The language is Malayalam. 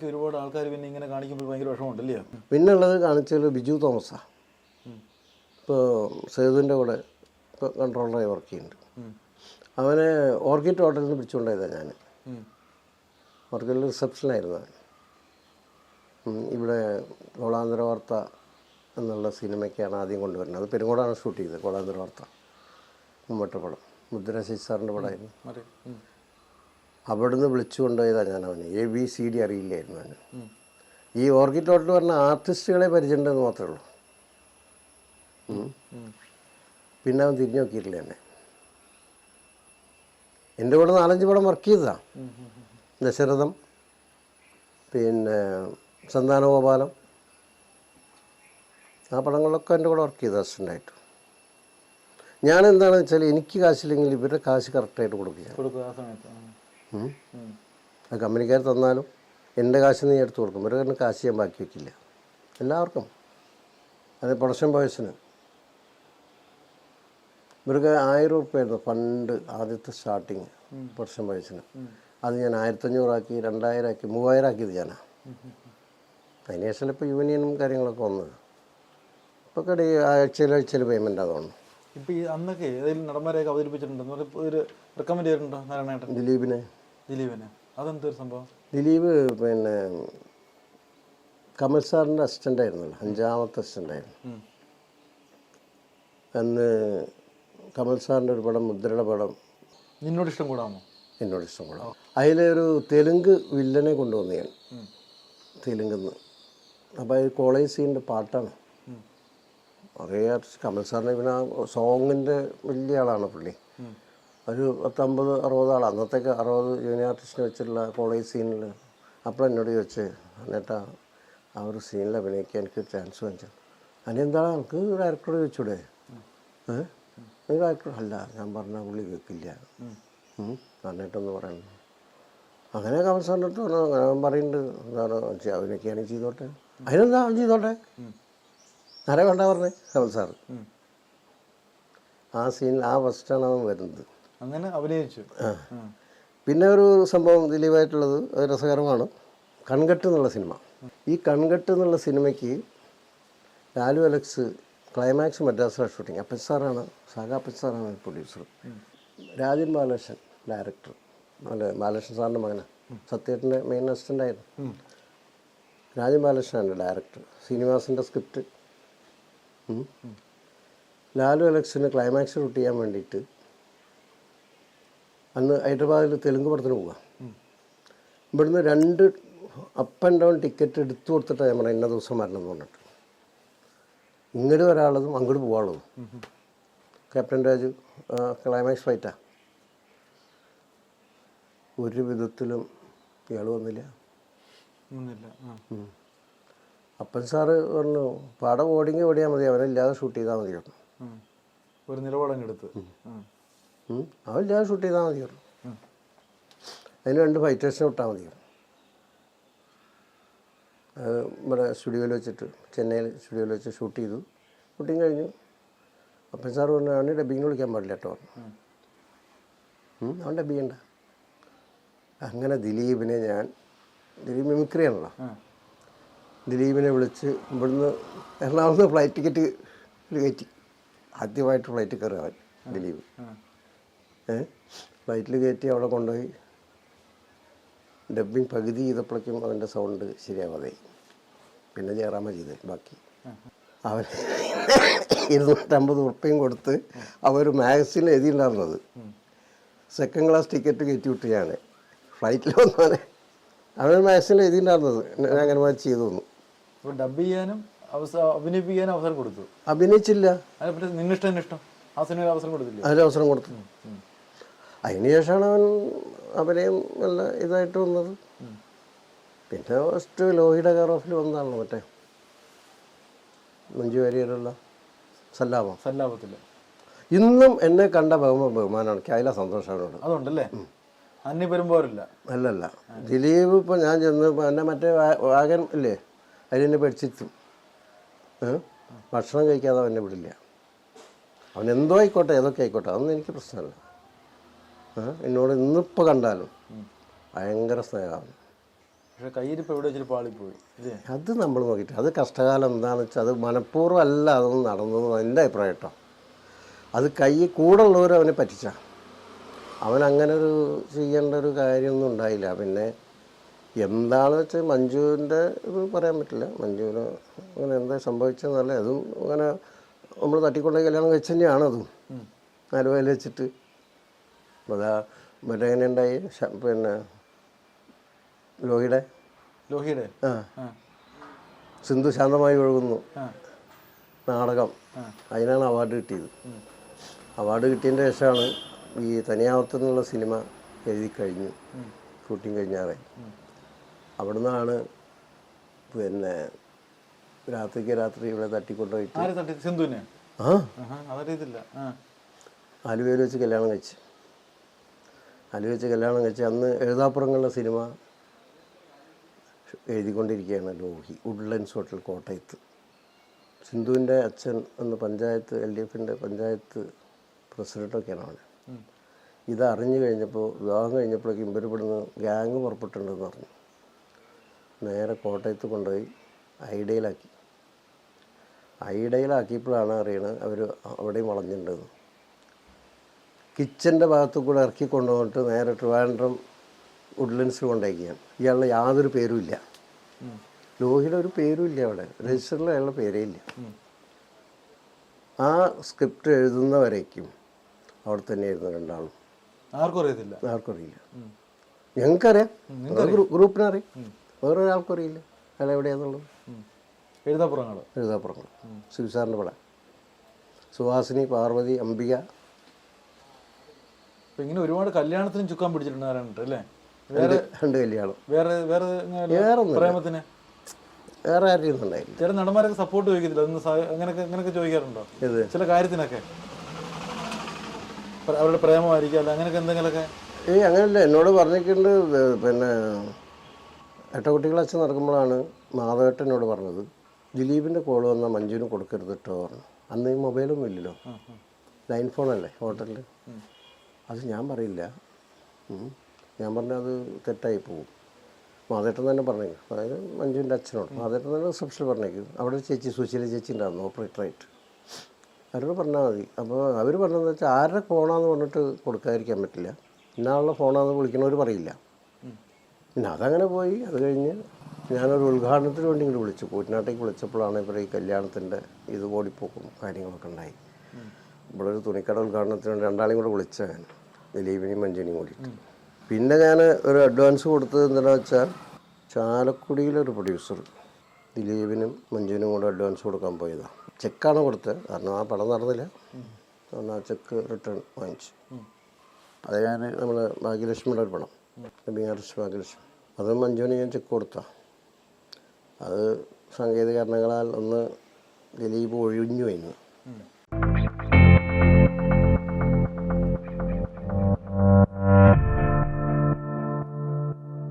ബാക്കി ഒരുപാട് ആൾക്കാർ പിന്നെ ഇങ്ങനെ കാണിക്കുമ്പോൾ ഭയങ്കര വിഷമമുണ്ടല്ലേ? പിന്നെ ഉള്ളത് കാണിച്ചത് ബിജു തോമസാണ് ഇപ്പോൾ സേതുവിന്റെ കൂടെ ഇപ്പോൾ കൺട്രോളറായി വർക്ക് ചെയ്യുന്നുണ്ട്. അവനെ ഓർക്കിഡ് ഹോട്ടലിൽ നിന്ന് പിടിച്ചുകൊണ്ടായതാണ് ഞാൻ ഓർക്കിഡിൽ റിസപ്ഷനായിരുന്നു അവൻ. ഇവിടെ കോളാന്തര വാർത്ത എന്നുള്ള സിനിമയ്ക്കാണ് ആദ്യം കൊണ്ടുവരുന്നത്. അത് പെരുങ്ങോടാണ് ഷൂട്ട് ചെയ്തത് കോളാന്തര വാർത്ത. മുമ്പട്ട പടം. മുദ്രശേഷി സാറിന്റെ പടമായിരുന്നു. അവിടുന്ന് വിളിച്ചു കൊണ്ടുപോയതാണ് ഞാൻ അവന്. എ ബി സി ഡി അറിയില്ലായിരുന്നു അവന്. ഈ ഓർക്കിഡ് ഹോട്ടൽ പറഞ്ഞ ആർട്ടിസ്റ്റുകളെ പരിചയമുണ്ടെന്ന് മാത്രമേ ഉള്ളൂ. പിന്നെ അവൻ തിരിഞ്ഞു നോക്കിയിട്ടില്ല എന്നെ. എന്റെ കൂടെ നാലഞ്ച് പടം വർക്ക് ചെയ്തതാണ് ദശരഥം പിന്നെ സന്താനഗോപാലം. ആ പടങ്ങളിലൊക്കെ എന്റെ കൂടെ വർക്ക് ചെയ്ത അസിസ്റ്റന്റായിട്ട്. ഞാൻ എന്താണെന്ന് വെച്ചാൽ എനിക്ക് കാശില്ലെങ്കിൽ ഇവരുടെ കാശ് കറക്റ്റായിട്ട് കൊടുക്കുക കൊടുക്കുക ആ സമയത്ത്. അത് കമ്പനിക്കാർ തന്നാലും എന്റെ കാശ് നീ എടുത്തു കൊടുക്കും. ഒരു കാരണം കാശ് ഞാൻ ബാക്കി വയ്ക്കില്ല എല്ലാവർക്കും. അത് പ്രൊഡക്ഷൻ ബോയ്സിന്. ഇവർക്ക് ആയിരം ഉറുപ്പ്യായിരുന്നു പണ്ട് ആദ്യത്തെ സ്റ്റാർട്ടിങ് പ്രൊഡക്ഷൻ ബോയ്സിന്. അത് ഞാൻ ആയിരത്തഞ്ഞൂറാക്കി രണ്ടായിരം ആക്കി മൂവായിരം ആക്കിയത് ഞാനാണ് അതിന് ശേഷം ഇപ്പോൾ യൂണിയനും കാര്യങ്ങളൊക്കെ വന്നത്. ഇപ്പോൾ കടി ആഴ്ചയിൽ ആഴ്ചയിൽ പേയ്മെന്റ് അതുകൊണ്ട് ഇപ്പോൾ ഈ അന്നൊക്കെ ഏതെങ്കിലും നടന്മാരെയൊക്കെ അവതരിപ്പിച്ചിട്ടുണ്ടോ? ഒരു റെക്കമെൻഡ് ചെയ്തിട്ടുണ്ടോ നാരായണേട്ടൻ? ദിലീപിനെ. ദിലീപിനെ. അതെന്തൊരു സംഭവം? ദിലീപ് പിന്നെ കമൽ സാറിന്റെ അസിസ്റ്റന്റ് ആയിരുന്നല്ലോ അഞ്ചാമത്തെ അസിസ്റ്റന്റ് ആയിരുന്നു അന്ന് കമൽ സാറിന്റെ ഒരു പടം മുദ്രയുടെ പടം. നിന്നോട് ഇഷ്ടം കൂടാമോ? എന്നോട് ഇഷ്ടം കൂടാം. അതിലൊരു തെലുങ്ക് വില്ലനെ കൊണ്ടുവന്നു ഞാൻ തെലുങ്കെന്ന്. അപ്പോൾ അത് കോളേജ് സീന്റെ പാട്ടാണ്. അതേ കമൽ സാറിനെ പിന്നെ സോങ്ങിന്റെ വലിയ ആളാണ് പുള്ളി. ഒരു പത്തമ്പത് അറുപത് ആൾ അന്നത്തേക്ക് അറുപത് ജൂനിയർ ആർട്ടിസ്റ്റിനെ വെച്ചിട്ടുള്ള കോളേജ് സീനിൽ അപ്പോൾ എന്നോട് ചോദിച്ച് എന്നിട്ടാ ആ ഒരു സീനിൽ അഭിനയിക്കാൻ എനിക്ക് ചാൻസ് വാങ്ങിച്ചു അതിനെന്താണ് എനിക്ക് ഡയറക്ടറോട് ചോദിച്ചൂടെ? ഏ? നീ ഡയറക്ടർ അല്ല ഞാൻ പറഞ്ഞ പുള്ളി കേൾക്കില്ല പറഞ്ഞിട്ടൊന്ന് പറയണം. പറയുന്നു അങ്ങനെ കമൽ സാറിന്റെ അടുത്ത് അവൻ പറയുന്നുണ്ട് എന്താണ് അഭിനയിക്കുകയാണെങ്കിൽ ചെയ്തോട്ടെ. അതിനെന്താ ചെയ്തോട്ടെ? ആരെ വേണ്ട പറഞ്ഞേ? കമൽ സാർ ആ സീനിൽ ആ ഫസ്റ്റാണ് അവൻ വരുന്നത്. അങ്ങനെ അഭിനയിച്ചു. പിന്നെ ഒരു സംഭവം ദിലീപായിട്ടുള്ളത് അത് രസകരമാണ്. കൺകെട്ട് എന്നുള്ള സിനിമ. ഈ കൺകെട്ട് എന്നുള്ള സിനിമയ്ക്ക് ലാലു അലക്സ് ക്ലൈമാക്സ് മദ്രാസിലാണ് ഷൂട്ടിങ്. അപ്പച്ച് സാറാണ് സാഗ അപ്പച്ച് സാറാണ് പ്രൊഡ്യൂസർ രാജൻ ബാലകൃഷ്ണൻ ഡയറക്ടർ അല്ല ബാലകൃഷ്ണൻ സാറിന്റെ മകനാണ് സത്യേട്ടന്റെ മെയിൻ അസിസ്റ്റന്റ് ആയിരുന്നു. രാജൻ ബാലകൃഷ്ണന്റെ ഡയറക്ടർ ശ്രീനിവാസിന്റെ സ്ക്രിപ്റ്റ്. ലാലു അലക്സിന് ക്ലൈമാക്സ് ഷൂട്ട് ചെയ്യാൻ വേണ്ടിയിട്ട് അന്ന് ഹൈദരാബാദിൽ തെലുങ്ക് പടത്തിന് പോവുക ഇവിടുന്ന് രണ്ട് അപ്പ് ആൻഡ് ഡൗൺ ടിക്കറ്റ് എടുത്തു കൊടുത്തിട്ടാണ് ഞാൻ പറഞ്ഞത് ഇന്ന ദിവസം വരണം എന്ന് പറഞ്ഞിട്ട്. ഇങ്ങോട്ട് വരാനുള്ളതും അങ്ങോട്ട് പോകാനുള്ളതും ക്യാപ്റ്റൻ രാജു ക്ലൈമാക്സ് ഫൈറ്റാ ഒരു വിധത്തിലും ഇയാൾ വന്നില്ല. അപ്പൻ സാറ് പറഞ്ഞു പടം ഓടിങ്ങി ഓടിയാൽ മതി അവനില്ലാതെ ഷൂട്ട് ചെയ്താൽ മതി. ഒരു നിലപാടങ്ങ് ഉം. ഷൂട്ട് ചെയ്താൽ മതി പറഞ്ഞു അതിന് രണ്ട് ഫൈറ്റേഴ്സിനെ വിട്ടാൽ മതി പറഞ്ഞു ഇവിടെ സ്റ്റുഡിയോയിൽ വെച്ചിട്ട് ചെന്നൈയിൽ സ്റ്റുഡിയോയിൽ വെച്ച് ഷൂട്ട് ചെയ്തു. ഷൂട്ടിങ് കഴിഞ്ഞു. അപ്പം സാർ പറഞ്ഞു അവന്റെ ഡബിങ്ങിന് വിളിക്കാൻ പാടില്ല കേട്ടോ അവൻ ഡബ് ചെയ്യണ്ട. അങ്ങനെ ദിലീപിനെ ഞാൻ ദിലീപ് മിമിക്രി ആണല്ലോ. ദിലീപിനെ വിളിച്ച് ഇവിടുന്ന് എറണാകുളത്ത് ഫ്ലൈറ്റ് ടിക്കറ്റ് കയറ്റി. ആദ്യമായിട്ട് ഫ്ലൈറ്റ് കയറി അവൻ ദിലീപ്. ഫ്ലൈറ്റിൽ കയറ്റി അവിടെ കൊണ്ടുപോയി. ഡബ്ബിങ് പകുതി ചെയ്തപ്പോഴേക്കും അവന്റെ സൗണ്ട് ശരിയാവാതെ പിന്നെ ജയറാമ ചെയ്ത് ബാക്കി. അവൻ ഇരുന്നൂറ്റമ്പത് ഉറുപ്പയും കൊടുത്ത് അവർ മാഗസിനിൽ എഴുതിയിട്ടുണ്ടായിരുന്നത്. സെക്കൻഡ് ക്ലാസ് ടിക്കറ്റ് കയറ്റി വിട്ടിയാണ് ഞാൻ ഫ്ലൈറ്റിൽ വന്നവനെ. അവൻ മാഗസിൻ എഴുതിയിട്ടുണ്ടായിരുന്നത്. ഞാൻ അങ്ങനെ ചെയ്തു തന്നു. ഡബ് ചെയ്യാനും അഭിനയിപ്പിക്കാനും അവസരം കൊടുത്തു. അഭിനയിച്ചില്ല. അതിനെ നിന്നിഷ്ടം എന്നിഷ്ടം ആ സിനിമയിൽ അവസരം കൊടുത്തില്ല? അതിന് അവസരം കൊടുത്തു അതിനുശേഷമാണ് അവൻ അഭിനയം നല്ല ഇതായിട്ട് വന്നത്. പിന്നെ ഫസ്റ്റ് ലോഹിയുടെ കെയർ ഓഫിൽ വന്നതാണല്ലോ മറ്റേ. മഞ്ജു വാര്യരുള്ള സല്ലാപം. സല്ലാപത്തിൽ ഇന്നും എന്നെ കണ്ട ബഹുമ ബഹുമാനമാണ് എനിക്ക് സന്തോഷമാണ് അതുണ്ടല്ലേ? അന്യ പെരുമ്പോരില്ല അല്ലല്ല. ദിലീപ് ഇപ്പോൾ ഞാൻ ചെന്ന് ഇപ്പം എന്നെ മറ്റേ വാഗൻ ഇല്ലേ? അതിനെ പഠിച്ചിരുത്തും ഭക്ഷണം കഴിക്കാതെ അവനെ വിടില്ല. അവൻ എന്തോ ആയിക്കോട്ടെ ഏതൊക്കെ ആയിക്കോട്ടെ അതൊന്നും എനിക്ക് പ്രശ്നമല്ല? എന്നോട് ഇന്നിപ്പോൾ കണ്ടാലും ഭയങ്കര സ്നേഹമാണ്. പക്ഷേ കയ്യിരിപ്പ് എവിടെ വെച്ചിട്ട് പാളിപ്പോയി അത് നമ്മൾ നോക്കിയിട്ട് അത് കഷ്ടകാലം എന്താണെന്ന് വെച്ചാൽ അത് മനഃപൂർവം അല്ല അതൊന്നും നടന്നതെന്ന് എന്റെ അഭിപ്രായം കേട്ടോ. അത് കൈ കൂടെ ഉള്ളവർ അവനെ പറ്റിച്ച. അവൻ അങ്ങനെ ഒരു ചെയ്യേണ്ട ഒരു കാര്യമൊന്നും ഉണ്ടായില്ല. പിന്നെ എന്താണെന്ന് വെച്ചാൽ മഞ്ജുവിന്റെ ഇത് പറയാൻ പറ്റില്ല. മഞ്ജുവിന് അങ്ങനെ എന്താ സംഭവിച്ചതെന്നല്ല അതും അങ്ങനെ നമ്മൾ തട്ടിക്കൊണ്ടേ കല്യാണം കഴിച്ച് തന്നെയാണ് അതും ആലുവയിൽ വെച്ചിട്ട് അതാ മറ്റേ എങ്ങനെ ഉണ്ടായി പിന്നെ ലോഹിയുടെ? ലോഹിയുടെ? ആ. സിന്ധു ശാന്തമായി ഒഴുകുന്നു. നാടകം. അതിനാണ് അവാർഡ് കിട്ടിയത്. അവാർഡ് കിട്ടിയതിന്റെ ശേഷമാണ് ഈ തനിയാവത്ത് എന്നുള്ള സിനിമ എഴുതി കഴിഞ്ഞു. ഷൂട്ടിങ് കഴിഞ്ഞാറേ. അവിടുന്നാണ് പിന്നെ രാത്രിക്ക് രാത്രി ഇവിടെ തട്ടിക്കൊണ്ടുപോയിട്ട് സിന്ധുവിനെ? ആ. ആലുവയിൽ വെച്ച് കല്യാണം കഴിച്ച്. ആലുവയിൽ വെച്ച് കല്യാണം കഴിച്ച് അന്ന് എഴുതാപ്പുറങ്ങളുടെ സിനിമ എഴുതിക്കൊണ്ടിരിക്കുകയാണ് ലോഹി വുഡ്ലൻസ് ഹോട്ടൽ കോട്ടയത്ത്. സിന്ധുവിന്റെ അച്ഛൻ അന്ന് പഞ്ചായത്ത് എൽ ഡി എഫിന്റെ പഞ്ചായത്ത് പ്രസിഡന്റൊക്കെയാണ് അവൻ. ഇതറിഞ്ഞു ഇത് അറിഞ്ഞു കഴിഞ്ഞപ്പോൾ വിവാഹം കഴിഞ്ഞപ്പോഴേക്കും ഇവർ ഇവിടുന്ന് ഗ്യാങ് പുറപ്പെട്ടിട്ടുണ്ടെന്ന് പറഞ്ഞു. നേരെ കോട്ടയത്ത് കൊണ്ടുപോയി ഐഡയിലാക്കി. ഐഡയിലാക്കിയപ്പോഴാണ് അറിയണത് അവർ അവിടെയും വളഞ്ഞിട്ടുണ്ടെന്ന്. കിച്ചന്റെ ഭാഗത്തു കൂടെ ഇറക്കി കൊണ്ടുപോയിട്ട് നേരെ ട്രിവാൻഡ്രം വുഡ്ലൻസ് കൊണ്ടേക്കുകയാണ് ഇയാളുടെ യാതൊരു പേരുമില്ല. ഇല്ല ലോഹിയുടെ ഒരു പേരും ഇല്ല അവിടെ. രജിസ്റ്ററിൽ അയാളുടെ പേരേ ഇല്ല. ആ സ്ക്രിപ്റ്റ് എഴുതുന്നവരേക്കും അവിടെ തന്നെയായിരുന്നു രണ്ടാളും. ആർക്കും അറിയത്തില്ല. ആർക്കും അറിയില്ല. ഞങ്ങൾക്കറിയാം ഗ്രൂപ്പിനറിയാം വേറെ ഒരാൾക്കും അറിയില്ല. അയാൾ എവിടെയാന്നുള്ളത്? എഴുതാപ്പുറങ്ങൾ. എഴുതാപ്പുറങ്ങൾ ശിവസാറിന്റെ പടം. സുഹാസിനി പാർവതി അംബിക അപ്പൊ ഇങ്ങനെ ഒരുപാട് കല്യാണത്തിനും ചുക്കാൻ പിടിച്ചിട്ടുണ്ട് ആരാണ്ട് അല്ലേ? വേറെ രണ്ട് കല്യാണം. വേറെ വേറെ പ്രേമത്തിന്? വേറെ ആരെയും ഉണ്ടായില്ല ചില നടന്മാരൊക്കെ സപ്പോർട്ട് ചോദിക്കത്തില്ല. അങ്ങനെയൊക്കെ അങ്ങനെയൊക്കെ ചോദിക്കാറുണ്ടോ? ചില കാര്യത്തിനൊക്കെ. അവരുടെ പ്രേമമായിരിക്കും അല്ല അങ്ങനെയൊക്കെ എന്തെങ്കിലുമൊക്കെ? ഏയ് അങ്ങനെയല്ല എന്നോട് പറഞ്ഞിട്ടുണ്ട് പിന്നെ എട്ടക്കുട്ടികൾ അച്ഛൻ നടക്കുമ്പോഴാണ് മാധവേട്ടൻ എന്നോട് പറഞ്ഞത് ദിലീപിന്റെ കോൾ വന്നാൽ മഞ്ജുവിന് കൊടുക്കരുത് കേട്ടോ പറഞ്ഞു. അന്ന് ഈ മൊബൈലൊന്നും ഇല്ലല്ലോ. ലൈൻ ഫോണല്ലേ ഹോട്ടലിൽ അത് ഞാൻ പറയില്ല. ഞാൻ പറഞ്ഞാൽ അത് തെറ്റായി പോകും മാതേട്ടൻ തന്നെ പറഞ്ഞേക്കും. അതായത് മഞ്ജുവിന്റെ അച്ഛനോട്. മാതേട്ടൻ തന്നെ റിസപ്ഷനിൽ പറഞ്ഞേക്കും. അവിടെ ഒരു ചേച്ചി സുശീല ചേച്ചി ഉണ്ടായിരുന്നു ഓപ്പറേറ്ററായിട്ട് അവരോട് പറഞ്ഞാൽ മതി. അപ്പോൾ അവർ പറഞ്ഞതെന്ന് വെച്ചാൽ ആരുടെ ഫോണാന്ന് പറഞ്ഞിട്ട് കൊടുക്കാതിരിക്കാൻ പറ്റില്ല. ഇന്നാളുടെ ഫോണാന്ന് വിളിക്കണവർ പറയില്ല. പിന്നെ അതങ്ങനെ പോയി. അത് കഴിഞ്ഞ് ഞാനൊരു ഉദ്ഘാടനത്തിന് വേണ്ടി ഇങ്ങോട്ട് വിളിച്ചു. കൂറ്റനാട്ടേക്ക് വിളിച്ചപ്പോഴാണ് ഇവർ ഈ കല്യാണത്തിന്റെ ഇത് ഓടിപ്പോക്കും കാര്യങ്ങളൊക്കെ ഉണ്ടായി. ഇവിടെ ഒരു തുണിക്കട ഉദ്ഘാടനത്തിന് വേണ്ടി രണ്ടാളെയും കൂടെ വിളിച്ച ഞാൻ ദിലീപിനെയും മഞ്ജുനെയും കൂടിയിട്ട്. പിന്നെ ഞാൻ ഒരു അഡ്വാൻസ് കൊടുത്തത് എന്താണെന്ന് വെച്ചാൽ ചാലക്കുടിയിലൊരു പ്രൊഡ്യൂസർ ദിലീപിനും മഞ്ജുവിനും കൂടെ അഡ്വാൻസ് കൊടുക്കാൻ പോയതാണ് ചെക്കാണ് കൊടുത്തത്. കാരണം ആ പടം നടന്നില്ല. ആ ചെക്ക് റിട്ടേൺ വാങ്ങിച്ചു. അത് ഞാൻ നമ്മൾ ഭാഗ്യലക്ഷ്മിയുടെ ഒരു പടം. ബീഹാറിഷ് ഭാഗ്യലക്ഷ്മി. അത് മഞ്ജുവിന് ഞാൻ ചെക്ക് കൊടുത്താ. അത് സാങ്കേതിക കാരണങ്ങളാൽ ഒന്ന് ദിലീപ് ഒഴിഞ്ഞു കഴിഞ്ഞു